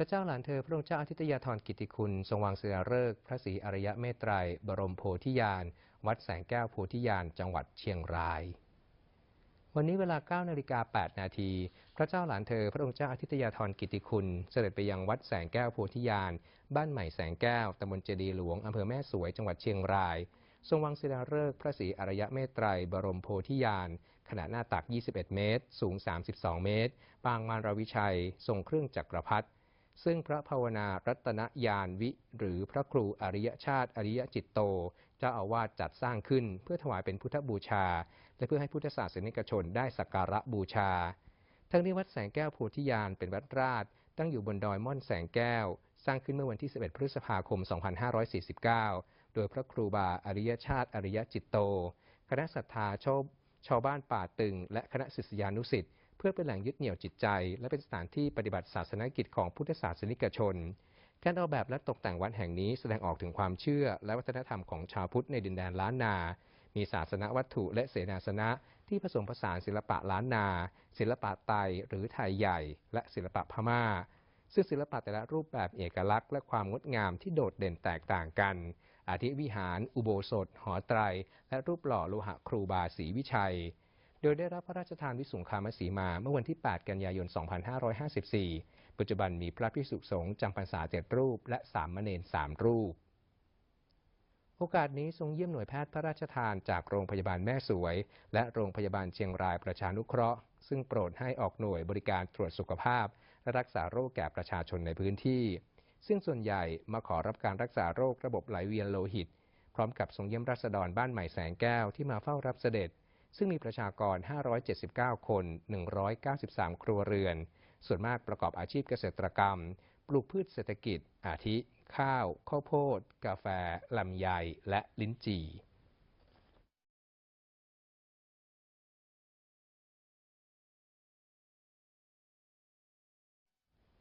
พระเจ้าหลานเธอ พระองค์เจ้าอาทิตยาธรกิติคุณ ทรงวางเสือฤกษ์พระศรีอริยเมตไตร บรมโพธิญาณ วัดแสงแก้วโพธิญาณ จังหวัดเชียงราย วันนี้เวลา9นาฬิกา8นาที พระเจ้าหลานเธอ พระองค์เจ้าอาทิตยาธรกิติคุณ เสด็จไปยังวัดแสงแก้วโพธิญาณ บ้านใหม่แสงแก้ว ตำบลเจดีหลวง อำเภอแม่สวย จังหวัดเชียงราย ทรงวางศิลาฤกษ์พระศรีอริยเมตไตร บรมโพธิญาณ ขนาดหน้าตัก 21 เมตร สูง 32 เมตร ปางมารวิชัย ทรงเครื่องจักรพรรดิ ซึ่งพระภาวนารัตนยานวิ หรือพระครูอริยชาติอริยจิตโต เจ้าอาวาสจัดสร้างขึ้น เพื่อถวายเป็นพุทธบูชา และเพื่อให้พุทธศาสนิกชนได้สักการะบูชา ทั้งนี้วัดแสงแก้วโพธิญาณเป็นวัดราช ตั้งอยู่บนดอยม่อนแสงแก้ว สร้างขึ้นเมื่อวันที่ 11 พฤษภาคม 2549 โดยพระครูบาอริยชาติอริยจิตโต คณะศรัทธาชาวชาวบ้านป่าตึง และคณะศิษยานุสิ์ เพื่อเป็นแหล่งยึดเหนี่ยวจิตใจ และเป็นสถานที่ปฏิบัติศาสนกิจของพุทธศาสนิกชน การออกแบบและตกแต่งวัดแห่งนี้แสดงออกถึงความเชื่อ และวัฒนธรรมของชาวพุทธในดินแดนล้านนา มีศาสนวัตถุและเสนาสนะ ที่ผสมผสานศิลปะล้านนา ศิลปะไตหรือไทยใหญ่ และศิลปะพม่าซึ่งศิลปะแต่ละรูปแบบเอกลักษณ์และความงดงามที่โดดเด่นแตกต่างกัน อาทิวิหาร อุโบสถ หอไตร และรูปหล่อโลหะครูบาศรีวิชัย โดยได้รับพระราชทานวิสุงคามสีมาเมื่อวันที่ 8 กันยายน 2554 ปัจจุบันมีพระภิกษุสงฆ์จำพรรษาเจ็ดรูป และสามเณรสามรูป โอกาสนี้ทรงเยี่ยมหน่วยแพทย์พระราชทานจากโรงพยาบาลแม่สวย และโรงพยาบาลเชียงรายประชานุเคราะห์ ซึ่งโปรดให้ออกหน่วยบริการตรวจสุขภาพ และรักษาโรคแก่ประชาชนในพื้นที่ ซึ่งส่วนใหญ่มาขอรับการรักษาโรคระบบไหลเวียนโลหิต พร้อมกับทรงเยี่ยมรัษฎรบ้านใหม่แสงแก้วที่มาเฝ้ารับเสด็จ ซึ่งมีประชากร 579 คน 193 ครัวเรือน ส่วนมากประกอบอาชีพเกษตรกรรม ปลูกพืชเศรษฐกิจ อาทิ ข้าว ข้าวโพด กาแฟ ลำไย และลิ้นจี่